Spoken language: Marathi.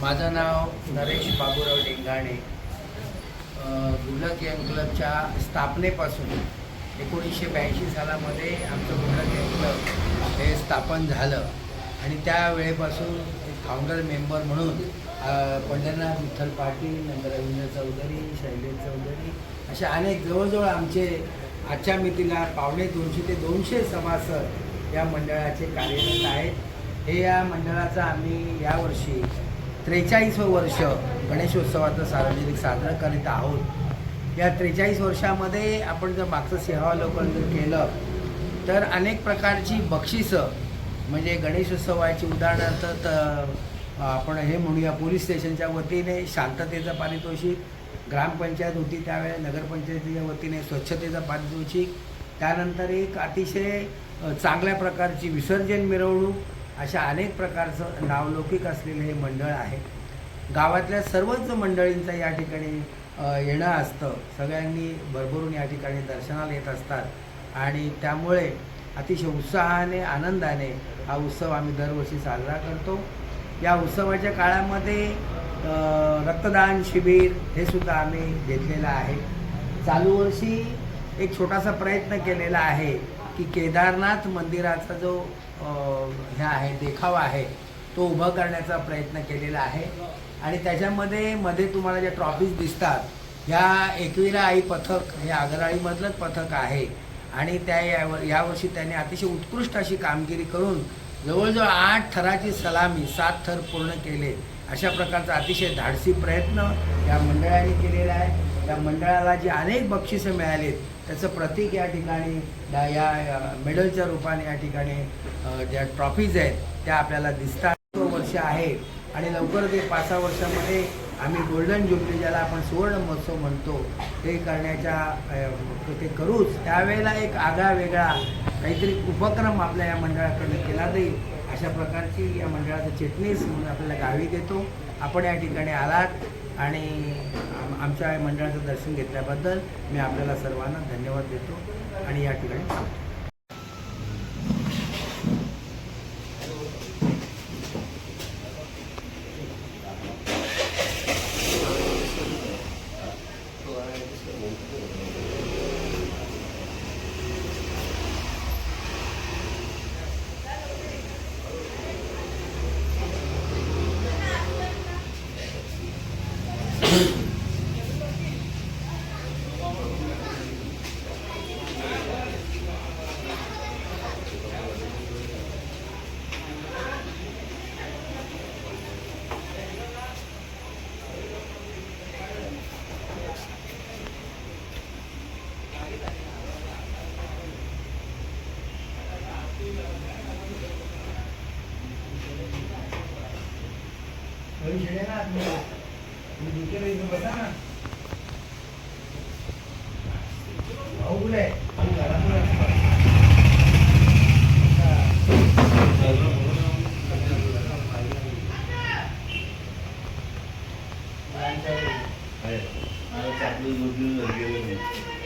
माझं नाव नरेश बाबूराव डेंगाणे गुलक गुल्लक यंग क्लबच्या स्थापनेपासून एकोणीसशे ब्याऐंशी सालामध्ये आमचं गुल्लक यंग क्लब हे स्थापन झालं. आणि त्या वेळेपासून एक फाउंडर मेंबर म्हणून पंढरनाथ विठ्ठल पाटील नंतर रवींद्र चौधरी शैलेश चौधरी अशा अनेक जवळजवळ आमचे आजच्या मितीला पावणे दोनशे ते दोनशे सभासद या मंडळाचे कार्यरत आहेत. हे या मंडळाचा आम्ही यावर्षी त्रेचाळीसवं वर्ष गणेशोत्सवाचं सार्वजनिक साजरं करीत आहोत. या त्रेचाळीस वर्षामध्ये आपण जर मागचं सेवावलोकन जर केलं तर अनेक प्रकारची बक्षिसं म्हणजे गणेशोत्सवाची उदाहरणार्थ तर आपण हे म्हणूया पोलीस स्टेशनच्या वतीने शांततेचं पारितोषिक ग्रामपंचायत होती त्यावेळेस नगरपंचायतीच्या वतीने स्वच्छतेचं पारितोषिक त्यानंतर एक अतिशय चांगल्या प्रकारची विसर्जन मिरवणूक अशा अनेक प्रकारचं नावलौकिक असलेलं हे मंडळ आहे. गावातल्या सर्वच मंडळींचं या ठिकाणी येणं असतं. सगळ्यांनी भरभरून या ठिकाणी दर्शनाला येत असतात. आणि त्यामुळे अतिशय उत्साहाने आनंदाने हा उत्सव आम्ही दरवर्षी साजरा करतो. या उत्सवाच्या काळामध्ये रक्तदान शिबिर हे सुद्धा आम्ही घेतलेलं आहे. चालू वर्षी एक छोटासा प्रयत्न केलेला आहे. की केदारनाथ मंदिराचा जो हे आहे देखावा आहे तो उभा करण्याचा प्रयत्न केलेला आहे. आणि त्याच्यामध्ये मध्ये तुम्हाला ज्या ट्रॉफीज दिसतात ह्या एकविरा आई पथक हे आगराळीमधलंच पथक आहे. आणि त्या यावर यावर्षी त्याने अतिशय उत्कृष्ट अशी कामगिरी करून जवळजवळ आठ थराची सलामी सात थर पूर्ण केले. अशा प्रकारचा अतिशय धाडसी प्रयत्न या मंडळाने केलेला आहे. या मंडळाला जी अनेक बक्षिसं मिळालीत त्याचं प्रतीक या ठिकाणी या- या मेडलच्या रूपाने या ठिकाणी ज्या ट्रॉफीज आहेत त्या आपल्याला दिसतात. वर्ष आहे आणि लवकर ते पाच सहा वर्षामध्ये आम्ही गोल्डन जुबली ज्याला आपण सुवर्ण महोत्सव म्हणतो. ते करण्याच्या ते करूच. त्यावेळेला एक आगळा वेगळा काहीतरी उपक्रम आपल्या या मंडळाकडे केला जाईल. अशा प्रकारची या मंडळाचं चिटणीस म्हणून आपल्याला गावी देतो आपण या ठिकाणी आलात आणि आमच्या या मंडळाचं दर्शन घेतल्याबद्दल मी आपल्याला सर्वांना धन्यवाद देतो आणि या ठिकाणी थांबतो आहे. आता आपलं जोडलेलं गेलं नाही.